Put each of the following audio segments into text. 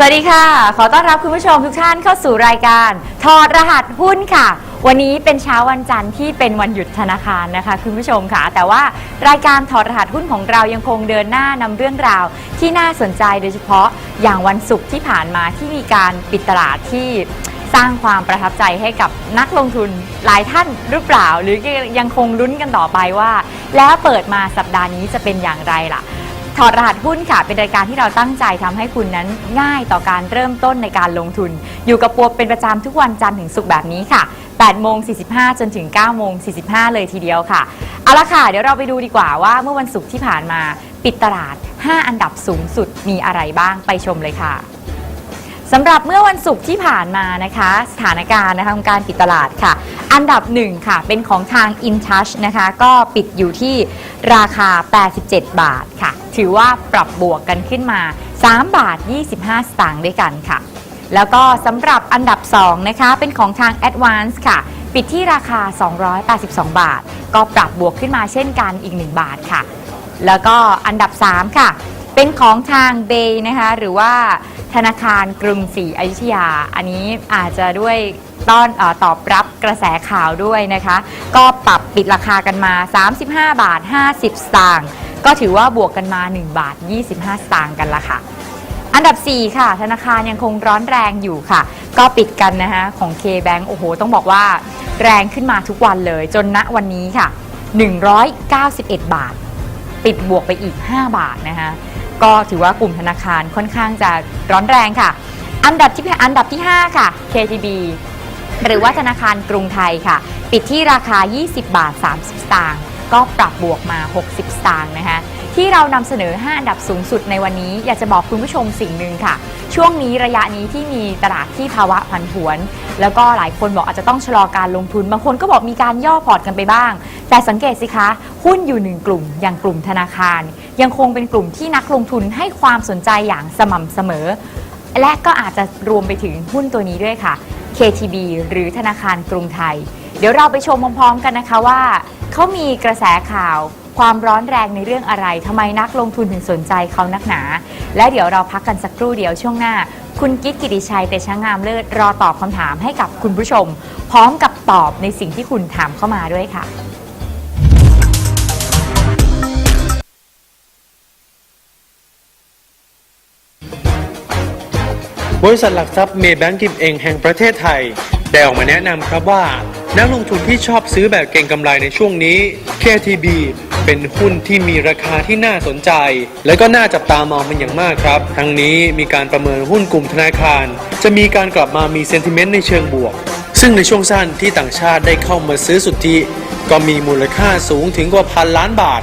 สวัสดีค่ะ ขอต้อนรับคุณผู้ชมทุกท่านเข้าสู่รายการถอดรหัสหุ้นค่ะ วันนี้เป็นเช้าวันจันทร์ที่เป็นวันหยุดธนาคารนะคะ คุณผู้ชมค่ะ แต่ว่ารายการถอดรหัสหุ้นของเรายังคงเดินหน้านำเรื่องราว ที่น่าสนใจโดยเฉพาะอย่างวันศุกร์ที่ผ่านมาที่มีการปิดตลาดที่สร้างความประทับใจให้กับนักลงทุนหลายท่านหรือเปล่า หรือยังคงลุ้นกันต่อไปว่า แล้วเปิดมาสัปดาห์นี้จะเป็นอย่างไรล่ะ ถอดรหัสหุ้นค่ะ เป็นรายการที่เราตั้งใจทำให้คุณนั้นง่ายต่อการเริ่มต้นในการลงทุน อยู่กับปัวเป็นประจำทุกวันจันทร์ถึงศุกร์แบบนี้ค่ะ8โมง 45 จนถึง 9 โมง 45 เลยทีเดียวค่ะ เอาละค่ะ เดี๋ยวเราไปดูดีกว่าว่าเมื่อวันศุกร์ที่ผ่านมาปิดตลาด 5 อันดับสูงสุดมีอะไรบ้างไปชมเลยค่ะสำหรับเมื่อวันศุกร์ที่ผ่านมานะคะ สถานการณ์นะคะของการปิดตลาดค่ะ อันดับหนึ่งค่ะ เป็นของทาง InTouch นะคะ ก็ปิดอยู่ที่ราคา 87 บาทค่ะ ถือว่าปรับบวกกันขึ้นมา 3 บาท 25 สตางค์ด้วยกันค่ะ แล้วก็สำหรับอันดับ 2 นะคะ เป็นของทาง Advance ค่ะ ปิดที่ราคา 282 บาท ก็ปรับบวกขึ้นมาเช่นกันอีก 1 บาทค่ะ แล้วก็อันดับ 3 ค่ะ เป็นของทางเบย์นะคะ หรือว่าธนาคารกรุงศรีอยุธยา อันนี้อาจจะด้วยต้อนเออตอบรับกระแสข่าวด้วยนะคะ ก็ปรับปิดราคากันมา 35 บาท 50 สตางค์ก็ถือว่าบวกกันมา 1 บาท 25 สตางค์กันละค่ะอันดับ 4 ค่ะ ธนาคารยังคงร้อนแรงอยู่ค่ะ ก็ปิดกันนะคะของ K-Bank โอ้โห ต้องบอกว่าแรงขึ้นมาทุกวันเลย จนณวันนี้ค่ะ 191 บาท ปิดบวกไปอีก 5 บาทนะคะ ก็ถือว่ากลุ่มธนาคารค่อนข้างจะร้อนแรงค่ะ อันดับที่อันดับที่ 5 ค่ะ KTB หรือว่าธนาคารกรุงไทยค่ะ ปิดที่ราคา 20 บาท 30 สตางค์ก็ปรับบวกมา 60 สตางค์นะคะ ที่เรานำเสนอ 5 อันดับสูงสุดในวันนี้ อยากจะบอกคุณผู้ชมสิ่งหนึ่งค่ะ ช่วงนี้ระยะนี้ที่มีตลาดที่ภาวะผันผวน แล้วก็หลายคนบอกอาจจะต้องชะลอการลงทุน บางคนก็บอกมีการย่อพอร์ตกันไปบ้าง แต่สังเกตสิคะ หุ้นอยู่หนึ่งกลุ่ม อย่างกลุ่มธนาคาร ยังคงเป็นกลุ่มที่นักลงทุนให้ความสนใจอย่างสม่ำเสมอ และก็อาจจะรวมไปถึงหุ้นตัวนี้ด้วยค่ะ KTB หรือธนาคารกรุงไทย เดี๋ยวเราไปชมพร้อมๆกันนะคะว่าเขามีกระแสข่าว ความร้อนแรงในเรื่องอะไรทำไมนักลงทุนถึงสนใจเขานักหนา และเดี๋ยวเราพักกันสักครู่เดียวช่วงหน้า คุณกิ๊กกิติชัยเตชะงามเลิศรอตอบคำถามให้กับคุณผู้ชม พร้อมกับตอบในสิ่งที่คุณถามเข้ามาด้วยค่ะบริษัทหลักทรัพย์เมย์แบงก์กิมเองแห่งประเทศไทย ได้ออกมาแนะนำครับว่า นักลงทุนที่ชอบซื้อแบบเก็งกำไรในช่วงนี้ KTB เป็นหุ้นที่มีราคาที่น่าสนใจ และก็น่าจับตามองเป็นอย่างมากครับ ทั้งนี้มีการประเมินหุ้นกลุ่มธนาคาร จะมีการกลับมามีเซนติเมนต์ในเชิงบวก ซึ่งในช่วงสั้นที่ต่างชาติได้เข้ามาซื้อสุทธิ ก็มีมูลค่าสูงถึงกว่าพันล้านบาท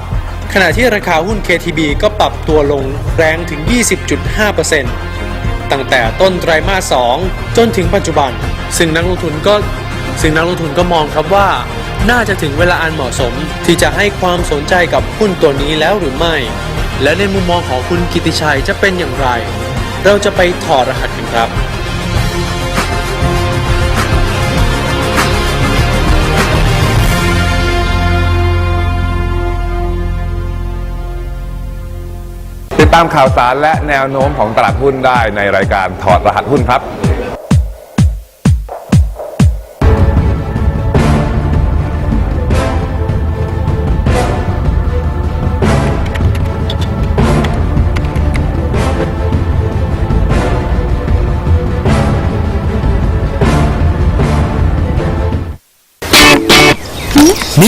ขณะที่ราคาหุ้น KTB ก็ปรับตัวลงแรงถึง 20.5%ตั้งแต่ต้นไตรมาส 2 จนถึงปัจจุบัน ซึ่งนักลงทุนก็ ซึ่งนักลงทุนก็มองครับว่า น่าจะถึงเวลาอันเหมาะสมที่จะให้ความสนใจกับหุ้นตัวนี้แล้วหรือไม่ และในมุมมองของคุณกิติชัยจะเป็นอย่างไร เราจะไปถอดรหัสกันครับติดตามข่าวสารและแนวโน้มของตลาดหุ้นได้ในรายการถอดรหัสหุ้นครับ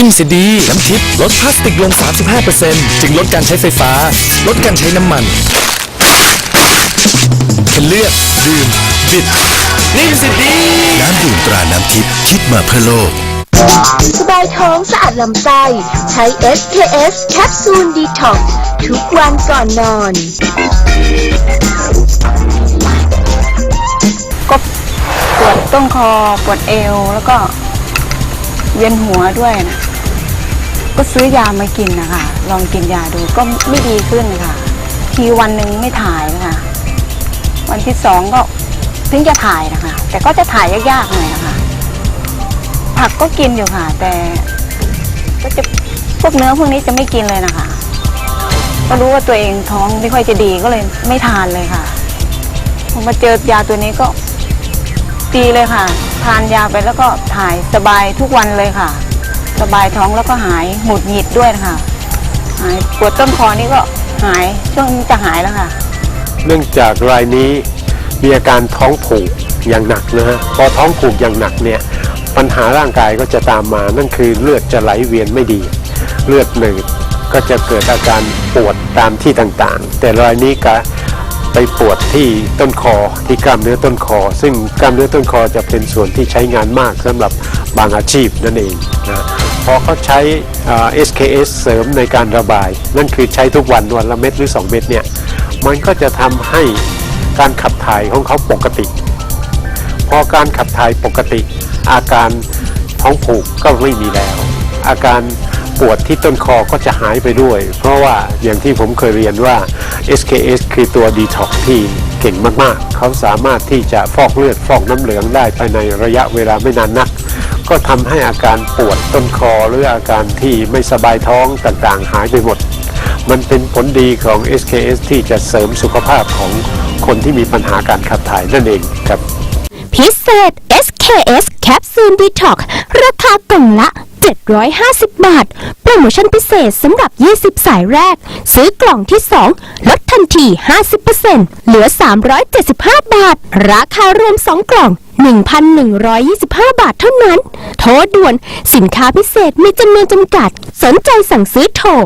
นิ่มเสียดี น้ำทิพย์ลดพลาสติกลง 35%จึงลดการใช้ไฟฟ้า ลดการใช้น้ำมันแค่เลือกดื่มบิด นิ่มเสียดี น้ำดื่มตราน้ำทิพย์คิดมาเพื่อโลก สบายท้องสะอาดลำไส้ ใช้ SKS แคปซูลดีท็อกทุกวันก่อนนอน ก็ปวดต้นคอปวดเอวแล้วก็เวียนหัวด้วยนะ ก็ซื้อยามากินนะคะ ลองกินยาดูก็ไม่ดีขึ้นนะค่ะทีวันหนึ่งไม่ถ่ายนะคะ วันที่สองก็ถึงจะถ่ายนะคะ แต่ก็จะถ่ายยากๆหน่อยนะคะ ผักก็กินอยู่ค่ะ แต่ก็จะพวกเนื้อพวกนี้จะไม่กินเลยนะคะ ก็รู้ว่าตัวเองท้องไม่ค่อยจะดีก็เลยไม่ทานเลยค่ะพอมาเจอยาตัวนี้ก็ดีเลยค่ะ ทานยาไปแล้วก็หายสบายทุกวันเลยค่ะ สบายท้องแล้วก็หายหงุดหงิดด้วยนะคะหายปวดต้นคอนี่ก็หายช่วงนี้จะหายแล้วค่ะ เนื่องจากรายนี้มีอาการท้องผูกอย่างหนักนะฮะพอท้องผูกอย่างหนักเนี่ยปัญหาร่างกายก็จะตามมานั่นคือเลือดจะไหลเวียนไม่ดี เลือดหนืดก็จะเกิดอาการปวดตามที่ต่างๆ แต่รายนี้ก็ไปปวดที่ต้นคอที่กล้ามเนื้อต้นคอ ซึ่งกล้ามเนื้อต้นคอจะเป็นส่วนที่ใช้งานมากสำหรับบางอาชีพนั่นเองนะ อเขาใช้ SKS เสริมในการระบาย นั่นคือใช้ทุกวันวันละเม็ดหรือ 2 เม็ดเนี่ย มันก็จะทำให้การขับถ่ายของเขาปกติ พอการขับถ่ายปกติ อาการท้องผูกก็ไม่มีแล้ว อาการปวดที่ต้นคอก็จะหายไปด้วย เพราะว่าอย่างที่ผมเคยเรียนว่า SKS คือตัวดีท็อกที่เก่งมากๆ เขาสามารถที่จะฟอกเลือดฟอกน้ำเหลืองได้ภายในระยะเวลาไม่นานนัก ก็ทำให้อาการปวดต้นคอหรืออาการที่ไม่สบายท้องต่างๆ หายไปหมด มันเป็นผลดีของ SKS ที่จะเสริมสุขภาพของคนที่มีปัญหาการขับถ่ายนั่นเองครับพิเศษ SKS แคปซูลดีท็อกราคากล่องละ 750 บาท ปรโมชั่นพิเศษสำหรับ 20 สายแรก ซื้อกล่องที่ 2 ลดทันที 50%เหลือ 375 บาท ราคารวม 2 กล่อง 1,125 บาทเท่านั้น โทรด่วน สินค้าพิเศษมีจำนวนจำกัด สนใจสั่งซื้อโทร 082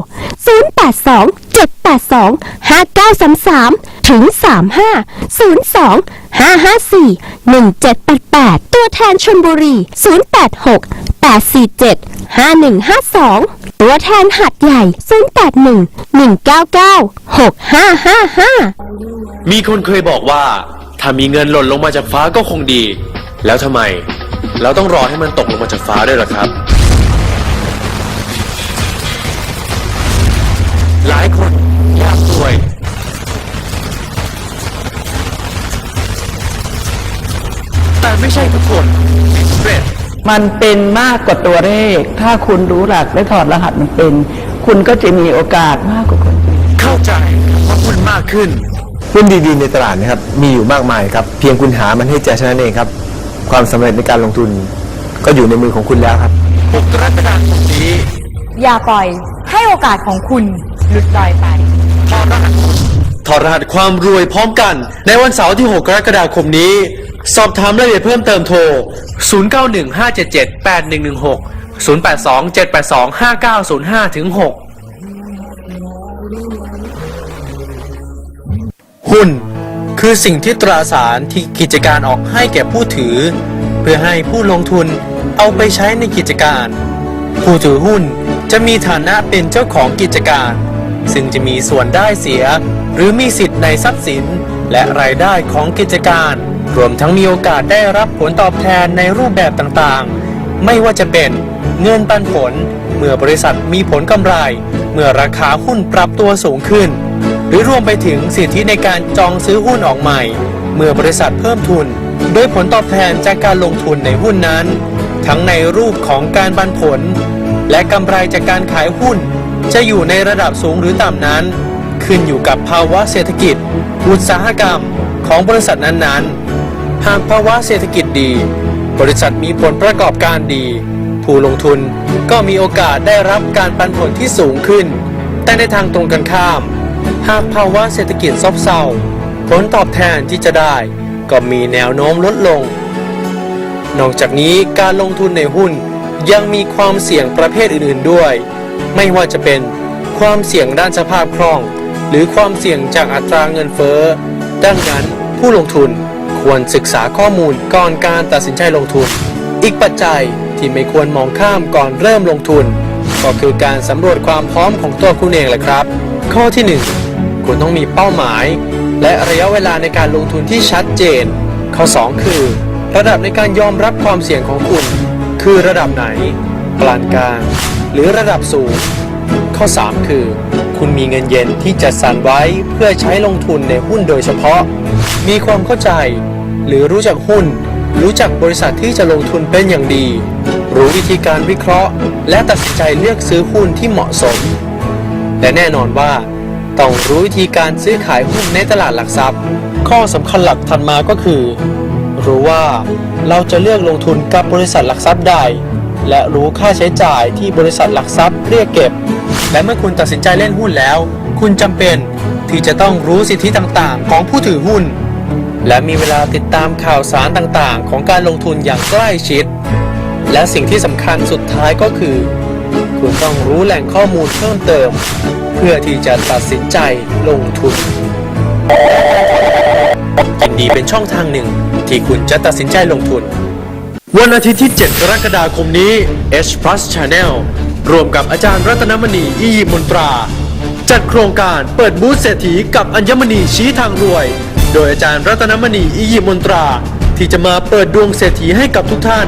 782 5933 ถึง 35 02 554 1788 ตัวแทนชนบุรี 086 847 5152 ตัวแทนหัดใหญ่ 081 199 6555มีคนเคยบอกว่า ถ้ามีเงินหล่นลงมาจากฟ้าก็คงดี แล้วทำไม เราต้องรอให้มันตกลงมาจากฟ้าด้วยล่ะครับ หลายคนยากรวย แต่ไม่ใช่ทุกคนที่สำเร็จ มันเป็นมากกว่าตัวเลข ถ้าคุณรู้หลักและถอดรหัสมันเป็น คุณก็จะมีโอกาสมากกว่าคนอื่นเข้าใจว่าคุณมากขึ้นหุ้นดีๆในตลาดนะครับ มีอยู่มากมายครับ เพียงคุณหามันให้เจอเท่านั้นเองครับ ความสำเร็จในการลงทุน ก็อยู่ในมือของคุณแล้วครับ6กรกฎาคมนี้อย่าปล่อยให้โอกาสของคุณหลุดลอยไปถ อดรหัสความรวยพร้อมกัน ในวันเสาร์ที่ 6 กรกฎาคมนี้ สอบถามรายละเอียดเพิ่มเติมโทร 0915778116 0827825905ถึง6หุ้น คือสิ่งที่ตราสารที่กิจการออกให้แก่ผู้ถือ เพื่อให้ผู้ลงทุนเอาไปใช้ในกิจการ ผู้ถือหุ้นจะมีฐานะเป็นเจ้าของกิจการ ซึ่งจะมีส่วนได้เสีย หรือมีสิทธิ์ในทรัพย์สิน และรายได้ของกิจการ รวมทั้งมีโอกาสได้รับผลตอบแทนในรูปแบบต่างๆ ไม่ว่าจะเป็นเงินปันผล เมื่อบริษัทมีผลกำไร เมื่อราคาหุ้นปรับตัวสูงขึ้น หรือรวมไปถึงสิทธิในการจองซื้อหุ้นออกใหม่ เมื่อบริษัทเพิ่มทุน โดยผลตอบแทนจากการลงทุนในหุ้นนั้น ทั้งในรูปของการปันผล และกำไรจากการขายหุ้น จะอยู่ในระดับสูงหรือต่ำนั้น ขึ้นอยู่กับภาวะเศรษฐกิจ อุตสาหกรรมของบริษัทนั้นๆ หากภาวะเศรษฐกิจดี บริษัทมีผลประกอบการดี ผู้ลงทุนก็มีโอกาสได้รับการปันผลที่สูงขึ้น แต่ในทางตรงกันข้าม หากภาวะเศรษฐกิจซบเซาผลตอบแทนที่จะได้ก็มีแนวโน้มลดลง นอกจากนี้การลงทุนในหุ้นยังมีความเสี่ยงประเภทอื่นๆด้วย ไม่ว่าจะเป็นความเสี่ยงด้านสภาพคล่อง หรือความเสี่ยงจากอัตราเงินเฟ้อ ดังนั้นผู้ลงทุนควรศึกษาข้อมูลก่อนการตัดสินใจลงทุน อีกปัจจัยที่ไม่ควรมองข้ามก่อนเริ่มลงทุน ก็คือการสำรวจความพร้อมของตัวคุณเองแหละครับ ข้อที่ 1 คุณต้องมีเป้าหมาย และระยะเวลาในการลงทุนที่ชัดเจน ข้อ 2 คือ ระดับในการยอมรับความเสี่ยงของคุณ คือระดับไหนปานกลางหรือระดับสูง ข้อ 3 คือ คุณมีเงินเย็นที่จัดสรรไว้เพื่อใช้ลงทุนในหุ้นโดยเฉพาะ มีความเข้าใจ หรือรู้จักหุ้น รู้จักบริษัทที่จะลงทุนเป็นอย่างดี รู้วิธีการวิเคราะห์ และตัดสินใจเลือกซื้อหุ้นที่เหมาะสม และแน่นอนว่าต้องรู้วิธีการซื้อขายหุ้นในตลาดหลักทรัพย์ ข้อสำคัญหลักถัดมาก็คือ รู้ว่าเราจะเลือกลงทุนกับบริษัทหลักทรัพย์ใดและรู้ค่าใช้จ่ายที่บริษัทหลักทรัพย์เรียกเก็บ และเมื่อคุณตัดสินใจเล่นหุ้นแล้ว คุณจำเป็นที่จะต้องรู้สิทธิต่างๆ ของผู้ถือหุ้น และมีเวลาติดตามข่าวสารต่างๆ ของการลงทุนอย่างใกล้ชิด และสิ่งที่สำคัญสุดท้ายก็คือ คุณต้องรู้แหล่งข้อมูลเพิ่มเติม เพื่อที่จะตัดสินใจลงทุนยินดีเป็นช่องทางหนึ่งที่คุณจะตัดสินใจลงทุน วันอาทิตย์ที่ 7 กรกฎาคมนี้ H Plus Channel ร่วมกับอาจารย์รัตนมณีอียิมนตรา จัดโครงการเปิดบูธเศรษฐีกับอัญมณีชี้ทางรวย โดยอาจารย์รัตนมณีอียิมนตรา ที่จะมาเปิดดวงเศรษฐีให้กับทุกท่าน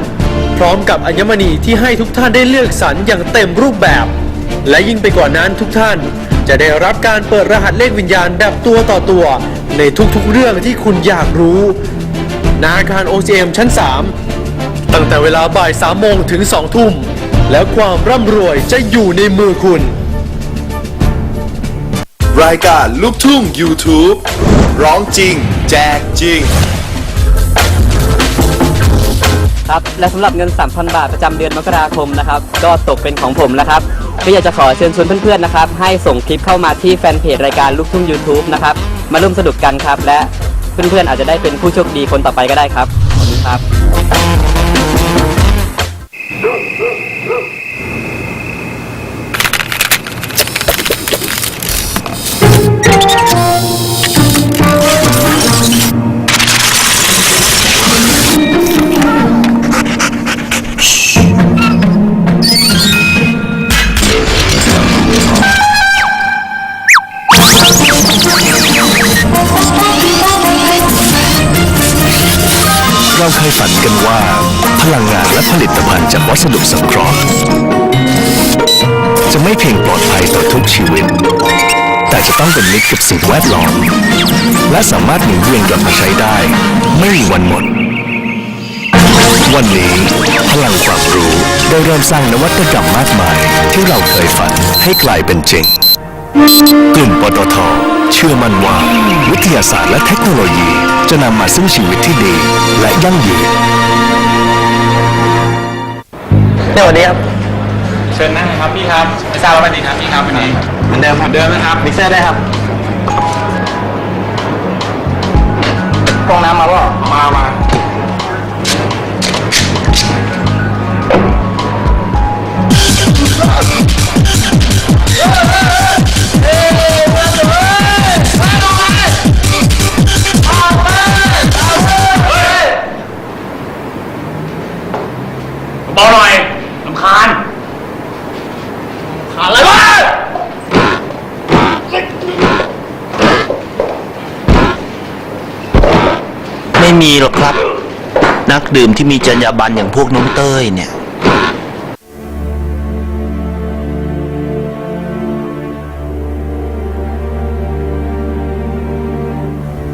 พร้อมกับอัญมณีที่ให้ทุกท่านได้เลือกสรรอย่างเต็มรูปแบบ และยิ่งไปกว่านั้นทุกท่าน จะได้รับการเปิดรหัสเลขวิญญาณแบบตัวต่อตัว ในทุกๆเรื่องที่คุณอยากรู้ณอาคาร OCM ชั้น 3 ตั้งแต่เวลาบ่าย3โมงถึง2ทุ่ม แล้วความร่ำรวยจะอยู่ในมือคุณ รายการลูกทุ่ง YouTube ร้องจริง แจกจริง ครับและสำหรับเงิน 3,000 บาทประจำเดือนมกราคมนะครับ ก็ตกเป็นของผมแล้วครับก็อยากจะขอเชิญชวนเพื่อนๆนะครับ ให้ส่งคลิปเข้ามาที่แฟนเพจรายการลูกทุ่ง YouTube นะครับ มาร่วมสนุกกันครับ และเพื่อนๆอาจจะได้เป็นผู้โชคดีคนต่อไปก็ได้ครับขอบคุณครับ สดุสังเคราะห์ จะไม่เพียงปลอดภัยต่อทุกชีวิต แต่จะต้องเป็นมิตรกับสิ่งแวดล้อม และสามารถหมุนเวียนกลับมาใช้ได้ ไม่มีวันหมด วันนี้พลังความรู้ได้เริ่มสร้างนวัตกรรมมากมาย ที่เราเคยฝันให้กลายเป็นจริง กลุ่มปตทเชื่อมั่นว่า วิทยาศาสตร์และเทคโนโลยีจะนำมาซึ่งชีวิตที่ดีและยั่งยืน สวัสดีครับ เชิญนั่งครับพี่ครับไม่ทราบว่าวันนี้ครับพี่ครับวันนี้เหมือนเดิมครับเดิมนะครับมิกเซอร์ได้ครับกล้องน้ำมาป่ะมามาเบาหน่อยลำ คาญขาดอะไรวะไม่มีหรอกครับ นักดื่มที่มีจรรยาบรรณอย่างพวกน้องเต้ยเนี่ย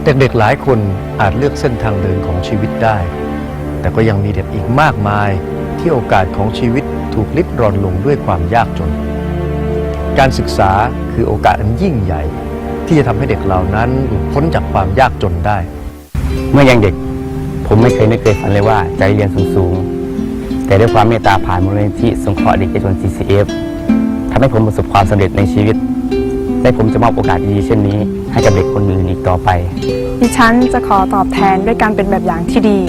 เด็กๆหลายคนอาจเลือกเส้นทางเดินของชีวิตได้ แต่ก็ยังมีเด็กอีกมากมายที่โอกาสของชีวิต ถูกลิดรอนลงด้วยความยากจน การศึกษาคือโอกาสอันยิ่งใหญ่ ที่จะทำให้เด็กเหล่านั้นหลุดพ้นจากความยากจนได้ เมื่อยังเด็กผมไม่เคยนึกเคยฝันเลยว่าจะได้เรียนสูงๆ แต่ด้วยความเมตตาผ่านมูลนิธิสงเคราะห์เด็กเยาวชน CCF ทำให้ผมประสบความสำเร็จในชีวิต และผมจะมอบโอกาสดีๆเช่นนี้ ให้กับเด็กคนอื่นอีกต่อไป ดิฉันจะขอตอบแทนด้วยการเป็นแบบอย่างที่ดี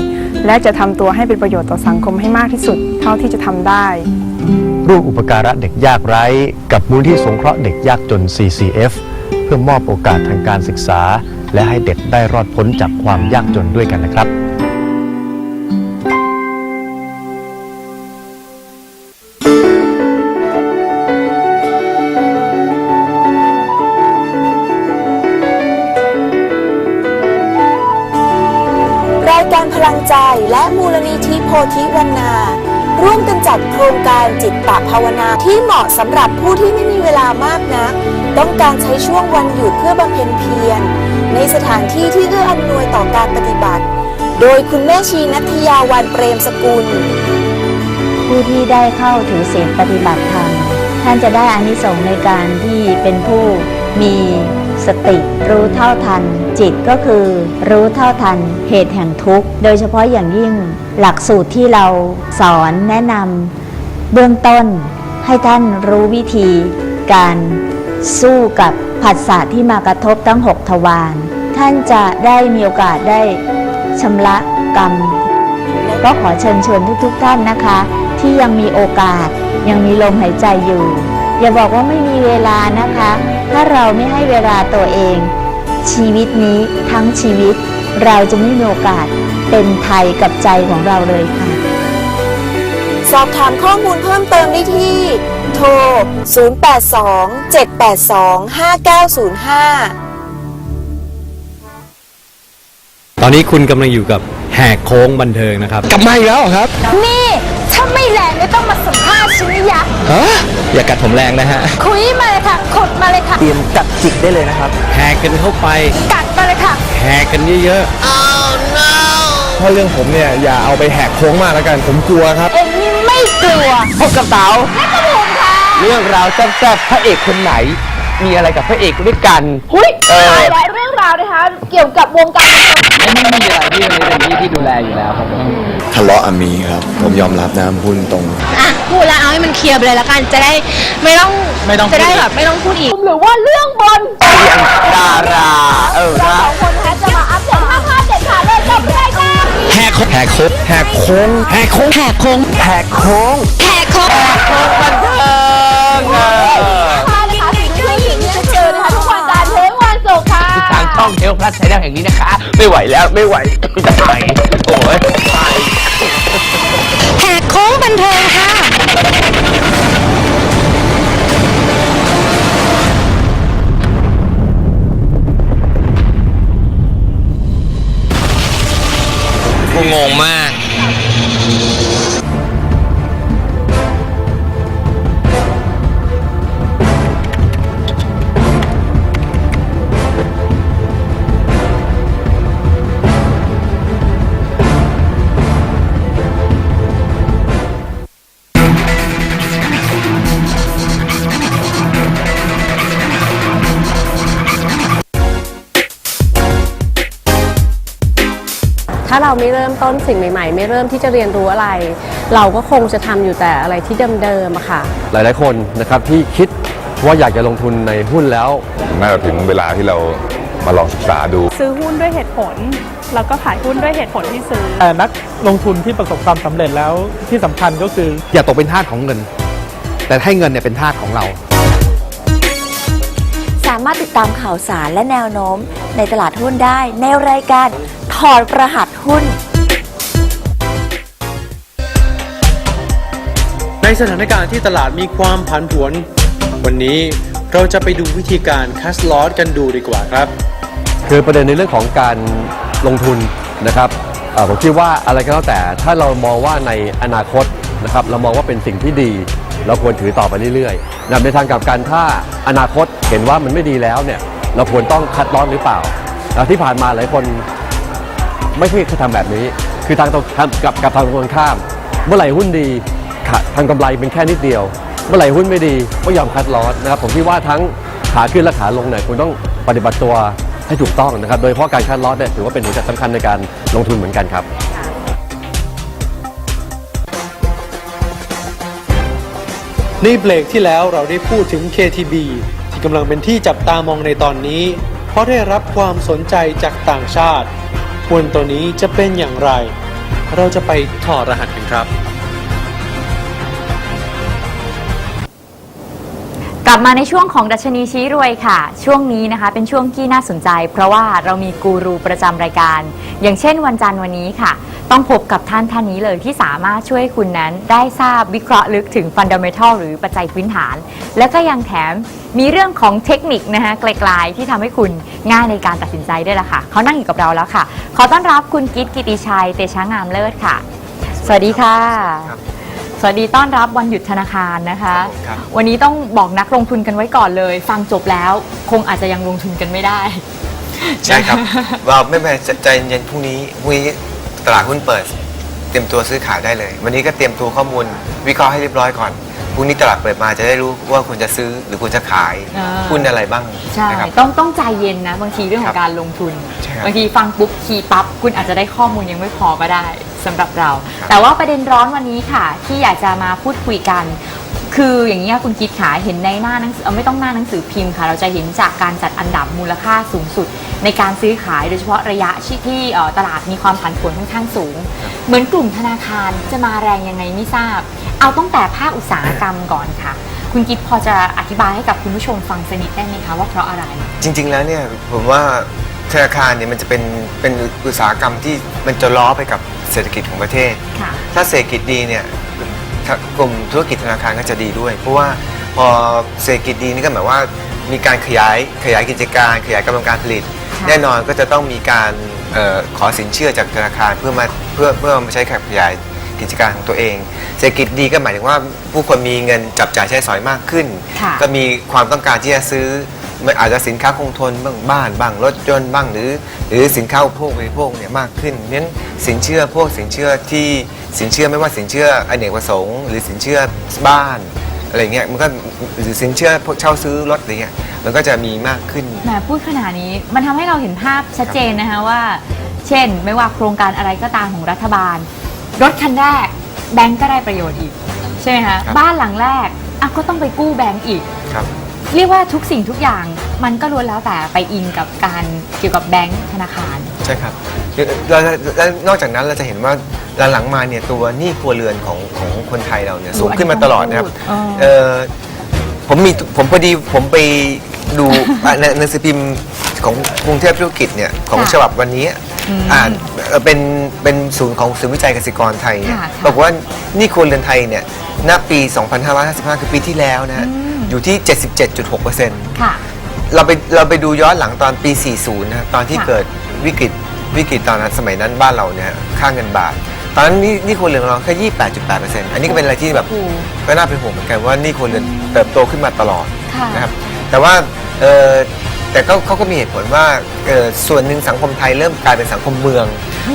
และจะทำตัวให้เป็นประโยชน์ต่อสังคมให้มากที่สุด เท่าที่จะทำได้ ร่วมอุปการะเด็กยากไร้ กับมูลที่สงเคราะห์เด็กยากจน CCF เพื่อมอบโอกาสทางการศึกษา และให้เด็กได้รอดพ้นจากความยากจนด้วยกันนะครับ และมูลนิธิโพธิวันนา ร่วมกันจัดโครงการจิตตภาวนาที่เหมาะสำหรับผู้ที่ไม่มีเวลามากนัก ต้องการใช้ช่วงวันหยุดเพื่อบำเพ็ญเพียร ในสถานที่ที่เอื้ออำนวยต่อการปฏิบัติ โดยคุณแม่ชีนัทยาวันเปรมสกุล ผู้ที่ได้เข้าถือศีลปฏิบัติธรรมท่านจะได้อานิสงส์ในการที่เป็นผู้มี สติ รู้เท่าทัน จิตก็คือ รู้เท่าทัน เหตุแห่งทุกข์ โดยเฉพาะอย่างยิ่ง หลักสูตรที่เราสอนแนะนำเบื้องต้น ให้ท่านรู้วิธี การสู้กับผัสสะที่มากระทบทั้งหกทวารท่านจะได้มีโอกาสได้ชำระกรรม ก็ขอเชิญชวนทุกๆท่านนะคะ ที่ยังมีโอกาสยังมีลมหายใจอยู่ อย่าบอกว่าไม่มีเวลานะคะ ถ้าเราไม่ให้เวลาตัวเอง ชีวิตนี้ทั้งชีวิต เราจะไม่มีโอกาสเป็นไทยกับใจของเราเลยค่ะ สอบถามข้อมูลเพิ่มเติมได้ที่ โทร 082 782 5905ตอนนี้คุณกำลังอยู่กับแหกโค้งบันเทิงนะครับ กลับมาอีกแล้วเหรอครับ นี่ ถ้าไม่แรงไม่ต้องมาสัมภาษณ์ฉันนะยะฮะอย่ากัดผมแรงนะฮะ คุยมาเลยค่ะขดมาเลยค่ะ เตรียมกัดจิกได้เลยนะครับ แหกกันเข้าไป กัดมาเลยค่ะ แหกกันเยอะถ้าเรื่องผมเนี่ยอย่าเอาไปแหกโค้งมากแล้วกัน ผมกลัวครับ เอ็งนี่ไม่กลัวพบกับเต๋าและกระผมค่ะ เรื่องราวแซ่บๆพระเอกคนไหน มีอะไรกับพระเอกด้วยกัน หุ้ยเออตายแล้วเรื่องราวนะคะ เกี่ยวกับวงการ ไม่ไม่มีอะไรที่เป็นที่ที่ดูแลอยู่แล้วครับทะเลาะอะมีครับ ผมยอมรับนะหุ้นตรง อะพูดแล้วเอาให้มันเคลียร์ไปเลยละกันจะได้ไม่ต้องไม่ต้อง จะได้พูดอีกแบบไม่ต้องพูดอีก หรือว่าเรื่องบอลดารา เออเรานะสองคนนะคะจะมาอัปเดตภาพภาพเด็ดขาดเลยกับรายการแหกโค้งแหกโค้งแหกโค้งแหกโค้งแหกโค้งแหกโค้งแหกโค้งบันเทิง ช่องเทลพลัสไชแนลแห่งนี้นะคะ ไม่ไหวแล้วไม่ไหวจะไปโอ้ยไปแหกโค้งบันเทิงค่ะงงมาก เราไม่เริ่มต้นสิ่งใหม่ๆ ไม่เริ่มที่จะเรียนรู้อะไร เราก็คงจะทำอยู่แต่อะไรที่เดิมๆอะค่ะ หลาย ๆ คนนะครับที่คิดว่าอยากจะลงทุนในหุ้นแล้วน่าจะถึงเวลาที่เรามาลองศึกษาดู ซื้อหุ้นด้วยเหตุผล แล้วก็ขายหุ้นด้วยเหตุผลที่ซื้อแต่นักลงทุนที่ประสบความสำเร็จแล้วที่สำคัญก็คือ อย่าตกเป็นทาสของเงิน แต่ให้เงินเนี่ยเป็นทาสของเรา สามารถติดตามข่าวสารและแนวโน้ม ในตลาดหุ้นได้ ในรายการถอดรหัสหุ้น ในสถานการณ์ที่ตลาดมีความผันผวน วันนี้เราจะไปดูวิธีการคัสลอสกันดูดีกว่าครับ คือประเด็นในเรื่องของการลงทุนนะครับเอ่อผมคิดว่าอะไรก็แล้วแต่ถ้าเรามองว่าในอนาคตนะครับเรามองว่าเป็นสิ่งที่ดี เราควรถือต่อไปเรื่อยๆนะในทางกลับกันถ้าอนาคตเห็นว่ามันไม่ดีแล้วเนี่ย เราควรต้องคัดลอสหรือเปล่าที่ผ่านมาหลายคนไม่ใช่ทำแบบนี้ คือทางตรงทำกับกับทางตรงข้าม เมื่อไหร่หุ้นดีทางกำไรเป็นแค่นิดเดียว เมื่อไหร่หุ้นไม่ดีก็ยอมคัดลอสนะครับผมคิดว่าทั้งขาขึ้นและขาลงเนี่ยคุณต้องปฏิบัติตัวให้ถูกต้องนะครับ โดยเฉพาะการคัดลอสเนี่ยถือว่าเป็นหัวใจสำคัญในการลงทุนเหมือนกันครับในเบรกที่แล้วเราได้พูดถึง KTB กำลังเป็นที่จับตามองในตอนนี้ เพราะได้รับความสนใจจากต่างชาติ ควนตัวนี้จะเป็นอย่างไร เราจะไปถอดรหัสกันครับ ลับมาในช่วงของดัชนีชี้รวยค่ะ ช่วงนี้นะคะเป็นช่วงที่น่าสนใจ เพราะว่าเรามีกูรูประจำรายการ อย่างเช่นวันจันทร์วันนี้ค่ะ ต้องพบกับท่านท่านนี้เลยที่สามารถช่วยคุณนั้นได้ทราบวิเคราะห์ลึกถึงฟันดัมเ n ทัลหรือปัจจัยพื้นฐาน และก็ยังแถมมีเรื่องของเทคนิคนะคะไกลๆที่ทำให้คุณง่ายในการตัดสินใจด้วยล่ะค่ะเขานั่งอยู่กับเราแล้วค่ะ ขอต้อนรับคุณกิตกิติชัยเตชะงามเลิศค่ะ สวัสดีค่ะ สวัสดีต้อนรับวันหยุดธนาคารนะคะ ครับ วันนี้ต้องบอกนักลงทุนกันไว้ก่อนเลย ฟังจบแล้วคงอาจจะยังลงทุนกันไม่ได้ ใช่ครับ เราไม่เป็นไรใจเย็นๆพรุ่งนี้พรุ่งนี้ตลาดหุ้นเปิด เตรียมตัวซื้อขายได้เลย วันนี้ก็เตรียมตัวข้อมูลวิเคราะห์ให้เรียบร้อยก่อนพรุ่งนี้ตลาดเปิดมาจะได้รู้ว่าควรจะซื้อหรือควรจะขายอ่า หุ้นอะไรบ้างใช่ นะครับ ต้องต้องใจเย็นนะ บางทีเรื่องของการลงทุน ใช่ครับ บางทีฟังปุ๊บคีย์ปั๊บคุณอาจจะได้ข้อมูลยังไม่พอก็ได้ สำหรับเรา แต่ว่าประเด็นร้อนวันนี้ค่ะ ที่อยากจะมาพูดคุยกัน คืออย่างนี้ยคุณกิตขาเห็นในหน้าหนังสือเอ่อไม่ต้องหน้าหนังสือพิมพ์ค่ะ เราจะเห็นจากการจัดอันดับมูลค่าสูงสุด ในการซื้อขายโดยเฉพาะระยะที่ที่เอ่อตลาดมีความผันผวนค่อนข้างสูง เหมือนกลุ่มธนาคารจะมาแรงยังไงไม่ทราบ เอาตั้งแต่ภาคอุตสาหกรรมก่อนค่ะคุณกิฟพอจะอธิบายให้กับคุณผู้ชมฟังสักนิดได้ไหมคะว่าเพราะอะไร จริง ๆ แล้วเนี่ยผมว่า ธนาคารเนี่ยมันจะเป็นเป็นอุตสาหกรรมที่มันจะล้อไปกับเศรษฐกิจของประเทศ ค่ะ ถ้าเศรษฐกิจดีเนี่ยกลุ่มธุรกิจธนาคารก็จะดีด้วย เพราะว่าพอเศรษฐกิจดีนี่ก็หมายว่ามีการขยายขยายกิจการ ขยายกำลังการผลิตแน่นอนก็จะต้องมีการเออขอสินเชื่อจากธนาคารเพื่อมาเพื่อเพื่อมาใช้ขยายกิจการของตัวเอง เศรษฐกิจดีก็หมายถึงว่าผู้คนมีเงินจับจ่ายใช้สอยมากขึ้น ค่ะ ก็มีความต้องการที่จะซื้อ ไม่อาจจะสินค้าคงทนบ้างบ้านบ้างรถยนต์บ้างหรือ หรือสินค้าอุปโภคบริโภคเนี่ยมากขึ้นเนั้นสินเชื่อพวกสินเชื่อที่สินเชื่อไม่ว่าสินเชื่ออเนกประสงค์ หรือสินเชื่อบ้านอะไรเงี้ยมันก็หรือสินเชื่อพวกเช่าซื้อรถอะไรเงี้ยมันก็จะมีมากขึ้นแหมพูดขนาดนี้มันทำให้เราเห็นภาพชัดเจนนะคะว่า เช่น ไม่ว่าโครงการอะไรก็ตามของรัฐบาล รถคันแรกแบงก์ก็ได้ประโยชน์อีก ใช่ไหมคะบบ้านหลังแรกอะก็ต้องไปกู้แบงก์อีกครับ เรียกว่าทุกสิ่งทุกอย่างมันก็ล้วนแล้วแต่ไปอิงกับการเกี่ยวกับแบงก์ธนาคาร ใช่ครับแล้วแล้วแล้วนอกจากนั้นเราจะเห็นว่าหลังๆมาเนี่ยตัวหนี้ครัวเรือนของของคนไทยเราเนี่ยสูงขึ้นมาตลอดนะครับอ๋อเออผมมีผมพอดีผมไปดูอะในหนังสือพิมพ์ของกรุงเทพธุรกิจเนี่ยของค่ะฉบับวันนี้อืมอ่านเอ่อเป็นเป็นศูนย์ของศูนย์วิจัยเกษตรกรไทยเนี่ยค่ะบอกว่าหนี้ครัวเรือนไทยเนี่ยณปี 2555 คือปีที่แล้วนะฮะ อยู่ที่ 77.6%ค่ะ เราไปเราไปดูย้อนหลังตอนปี 40 นะตอนที่ค่ะ เกิดวิกฤตวิกฤตตอนนั้นสมัยนั้นบ้านเราเนี่ยค่าเงินบาท ตอนนั้นนี่นี่คนเรือนเราแค่ 28.8%อันนี้ก็เป็นอะไรที่แบบ โอ้โห ก็น่าเป็นห่วงเหมือนกันว่านี่คนเรือนเติบโตขึ้นมาตลอดค่ะนะครับแต่ว่าเออแต่ก็เขาก็มีเหตุผลว่าเอ่อส่วนหนึ่งสังคมไทยเริ่มกลายเป็นสังคมเมือง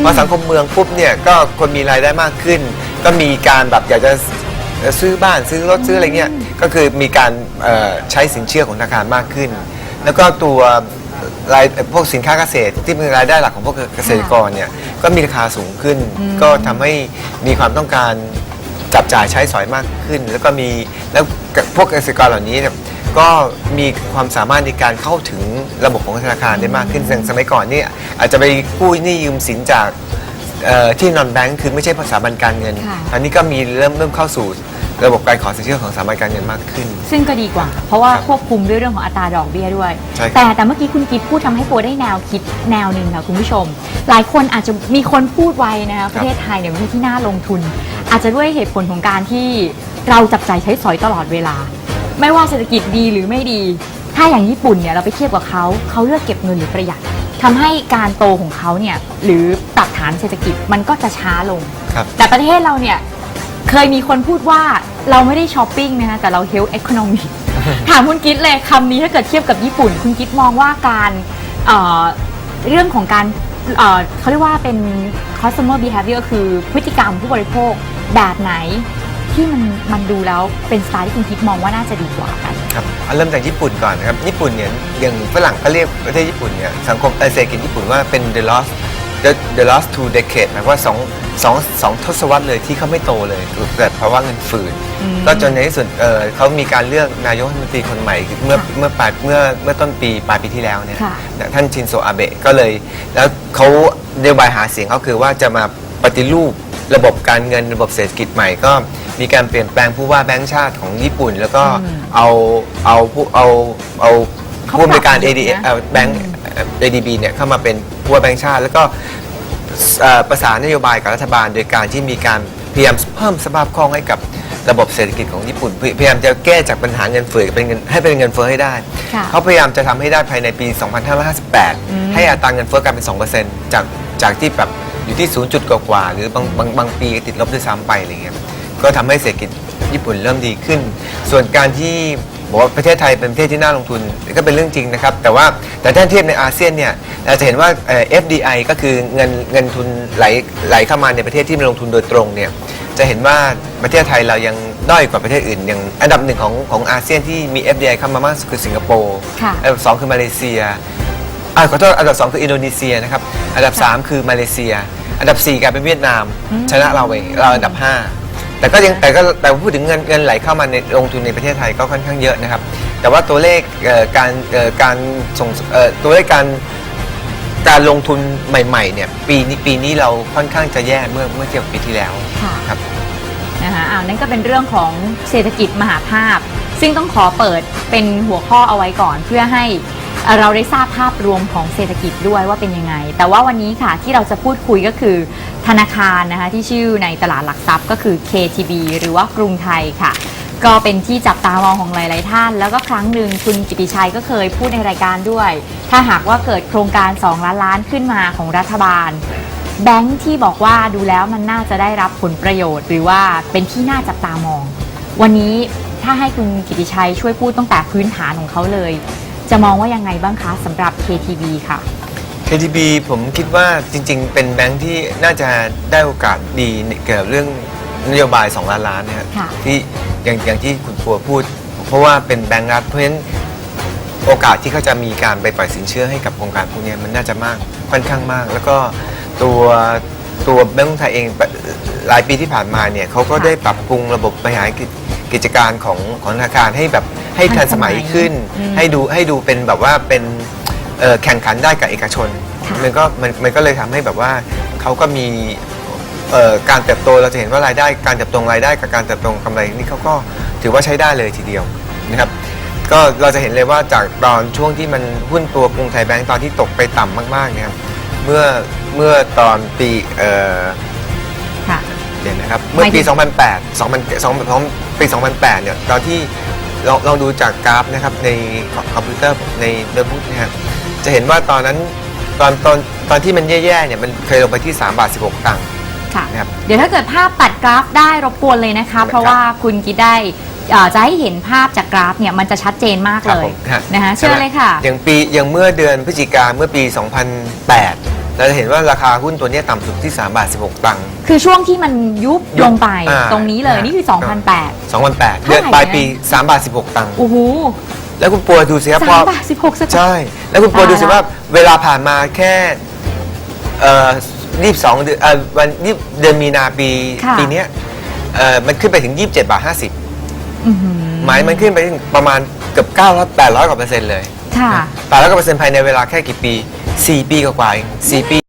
พอสังคมเมืองปุ๊บเนี่ยก็คนมีรายได้มากขึ้น ก็มีการแบบอยากจะเอ่อ ซื้อบ้านซื้อรถซื้ออะไรเงี้ยก็คือมีการเอ่อใช้สินเชื่อของธนาคารมากขึ้น แล้วก็ตัวรายพวกสินค้าเกษตรที่เป็นรายได้หลักของพวกเกษตรกรเนี่ยก็มีราคาสูงขึ้นอืมก็ทำให้มีความต้องการจับจ่ายใช้สอยมากขึ้น แล้วก็มีแล้วพวกเกษตรกรเหล่านี้เนี่ยก็มีความสามารถในการเข้าถึงระบบของธนาคารได้มากขึ้นอย่างสมัยก่อนเนี่ยอาจจะไปกู้หนี้ยืมสินจาก เอ่อที่นอนแบงค์คือไม่ใช่สถาบันการเงิน ค่ะ อันนี้ก็มีเริ่มเริ่มเข้าสู่ระบบการขอสินเชื่อของสถาบันการเงินมากขึ้น ซึ่งก็ดีกว่า เพราะว่าควบคุมด้วยเรื่องของอัตราดอกเบี้ยด้วย ใช่ครับ แต่แต่เมื่อกี้คุณกิฟพูดทำให้โปได้แนวคิดแนวหนึ่งค่ะคุณผู้ชม หลายคนอาจจะมีคนพูดไว้นะคะประเทศไทยเนี่ยเป็นประเทศที่น่าลงทุน อาจจะด้วยเหตุผลของการที่เราจับจ่ายใช้สอยตลอดเวลา ไม่ว่าเศรษฐกิจดีหรือไม่ดี ถ้าอย่างญี่ปุ่นเนี่ยเราไปเทียบกับเขาเขาเลือกเก็บเงินหรือประหยัด ทำให้การโตของเขาเนี่ยหรือปรับฐานเศรษฐกิจมันก็จะช้าลง ครับ แต่ประเทศเราเนี่ยเคยมีคนพูดว่าเราไม่ได้ช้อปปิ้งนะคะแต่เราเฮล t ์ e ค o น m มีถามคุณกิ๊ดเลยคำนี้ถ้าเกิดเทียบกับญี่ปุ่น คุณกิ๊ดมองว่าการเอ่อเรื่องของการเอ่อเขาเรียกว่าเป็น customer behavior คือพฤติกรรมผู้บริโภคแบบไหน ที่มันมันดูแล้วเป็นสไตล์ที่คุณกิ๊ดมองว่าน่าจะดีกว่ากัน ครับเอาเริ่มจากญี่ปุ่นก่อนนะครับ ญี่ปุ่นเนี่ยอย่างฝรั่งก็เรียกประเทศญี่ปุ่นเนี่ยสังคมเอ่อเศรษฐกิจญี่ปุ่นว่าเป็น the lost the the last two decade หมายความว่าสองสองสองทศวรรษเลยที่เขาไม่โตเลยเกิดภาวะเงินฝืดอืม ก็จนในที่สุดเอ่อเขามีการเลือกนายกรัฐมนตรีคนใหม่เมื่อเมื่อปลายเมื่อเมื่อต้นปีปลายปีที่แล้วเนี่ย ค่ะ นะท่านชินโซอาเบะก็เลย แล้วเขานโยบายหาเสียงเขาคือว่าจะมาปฏิรูประบบการเงินระบบเศรษฐกิจใหม่ก็ มีการเปลี่ยนแปลงผู้ว่าแบงก์ชาติของญี่ปุ่น แล้วก็อืมเอาเอาผู้เอาเอาเขาผู้อำนวยการปรับ AD เยอะนะเอ่อแบงก์ ADB เนี่ยเข้ามาเป็นผู้ว่าแบงก์ชาติ แล้วก็เอ่อประสานนโยบายกับรัฐบาล โดยการที่มีการพยายามเพิ่มสภาพคล่องให้กับระบบเศรษฐกิจของญี่ปุ่นพยพยายามจะแก้จากปัญหาเงินเฟ้อเป็นเงินให้เป็นเงินเฟ้อให้ได้ ค่ะ เขาพยายามจะทำให้ได้ภายในปี 2558 ให้อัตราเงินเฟ้อกลายเป็น 2%จากจากที่แบบอยู่ที่ 0 จุดกว่าๆหรือบางบางบางปีติดลบด้วยซ้ำไปอะไรเงี้ย ก็ทำให้เศรษฐกิจญี่ปุ่นเริ่มดีขึ้น ส่วนการที่บอกว่าประเทศไทยเป็นประเทศที่น่าลงทุนก็เป็นเรื่องจริงนะครับ แต่ว่าแต่ถ้าเทียบในอาเซียนเนี่ยเราจะเห็นว่าเอ่อ FDI ก็คือเงินเงินทุนไหลไหลเข้ามาในประเทศที่มาลงทุนโดยตรงเนี่ยจะเห็นว่าประเทศไทยเรายังด้อยกว่าประเทศอื่น อย่างอันดับหนึ่งของของอาเซียนที่มี FDI เข้ามามากสุดคือสิงคโปร์ค่ะอันดับสองคือมาเลเซียอ่าขอโทษอันดับสองคืออินโดนีเซียนะครับอันดับสามคือมาเลเซีย อันดับสี่กลายเป็นเวียดนาม ชนะเราไปเราอันดับห้า แต่ก็ยังแต่ก็แต่พูดถึงเงินเงินไหลเข้ามาในลงทุนในประเทศไทยก็ค่อนข้างเยอะนะครับ แต่ว่าตัวเลขเอ่อการเอ่อการส่งเอ่อตัวเลขการการลงทุนใหม่ๆเนี่ยปีนี้ปีนี้เราค่อนข้างจะแย่เมื่อเมื่อเทียบกับปีที่แล้วค่ะครับนะคะอ้าวนั่นก็เป็นเรื่องของเศรษฐกิจมหาภาพ ซึ่งต้องขอเปิดเป็นหัวข้อเอาไว้ก่อนเพื่อให้ เอ่อเราได้ทราบภาพรวมของเศรษฐกิจด้วยว่าเป็นยังไง แต่ว่าวันนี้ค่ะที่เราจะพูดคุยก็คือ ธนาคารนะคะที่ชื่อในตลาดหลักทรัพย์ก็คือ KTB หรือว่ากรุงไทยค่ะ ก็เป็นที่จับตามองของหลาย ๆ ท่าน แล้วก็ครั้งหนึ่งคุณกิติชัยก็เคยพูดในรายการด้วย ถ้าหากว่าเกิดโครงการ 2 ล้านล้านขึ้นมาของรัฐบาล แบงค์ที่บอกว่าดูแล้วมันน่าจะได้รับผลประโยชน์ หรือว่าเป็นที่น่าจับตามอง วันนี้ถ้าให้คุณกิติชัยช่วยพูดตั้งแต่พื้นฐานของเขาเลย จะมองว่ายังไงบ้างคะสำหรับ KTB ค่ะ KTB ผมคิดว่าจริง ๆ เป็นแบงค์ที่น่าจะได้โอกาสดีเกี่ยวกับเรื่องนโยบาย 2 ล้านล้านนะครับค่ะ ที่อย่างอย่างที่คุณครัวพูด เพราะว่าเป็นแบงก์รัฐเพราะฉะนั้นโอกาสที่เขาจะมีการไปปล่อยสินเชื่อให้กับโครงการพวกนี้มันน่าจะมากค่อนข้างมาก แล้วก็ตัวตัวแบงก์กรุงไทยเองหลายปีที่ผ่านมาเนี่ยเขาก็ได้ปรับปรุงระบบบริหารกิจกิจการของของธนาคารให้แบบ ให้ทันสมัยขึ้นอืมให้ดูให้ดูเป็นแบบว่าเป็นเอ่อแข่งขันได้กับเอกชน มันก็มันมันก็เลยทำให้แบบว่าเขาก็มีเอ่อการเติบโตเราจะเห็นว่ารายได้การเติบโตของรายได้กับการเติบโตของกำไรนี่เขาก็ถือว่าใช้ได้เลยทีเดียวนะครับก็เราจะเห็นเลยว่าจากตอนช่วงที่มันหุ้นตัวกรุงไทยแบงก์ตอนที่ตกไปต่ำมากๆเนี่ยครับเมื่อเมื่อตอนปีเอ่อค่ะเดี๋ยวนะครับเมื่อหมายถึปีง2008 2000 2000ปี 2008เนี่ยตอนที่ ลองลองดูจากกราฟนะครับในคอมพิวเตอร์ในโน้ตบุ๊กนะครับจะเห็นว่าตอนนั้นตอนตอนตอนที่มันแย่ๆเนี่ยมันเคยลงไปที่ 3 บาท 16 ตังค์ ค่ะ นะครับ เดี๋ยวถ้าเกิดภาพตัดกราฟได้รบกวนเลยนะคะ เพราะว่าคุณกิดได้เอ่อจะให้เห็นภาพจากกราฟเนี่ยมันจะชัดเจนมากครัเลบยผมฮะนะคะเชิญเลยค่ะ อย่างปีอย่างเมื่อเดือนพฤศจิกาเมื่อปี 2008 เราจะเห็นว่าราคาหุ้นตัวเนี้ยต่ำสุดที่3บาท16 ตังค์ คือช่วงที่มันยุบลงไปอ่าตรงนี้เลยนี่คือ 2008 2008เดือนปลายปี3บาท16 ตังค์ โอ้โหแล้วคุณปัวดูสิครับสาพอมบาทสิบหกสตางค์ ใช่ แล้วคุณปัวตายดูสิแล้วว่าเวลาผ่านมาแค่เอ่อรีบสองเดือนเอ่อวันยี่เดือนมีนาปีค่ะ ปีเนี้ยเอ่อมันขึ้นไปถึง 27บาทอื้อหือ50หมายมันขึ้นไปถึงประมาณเกือบ900 800กว่าเปอร์เซ็นต์เลยค่ะ 800กว่าเปอร์เซ็นต์ภายในเวลาแค่กี่ปี 4 ปีกว่าๆเอง4ปี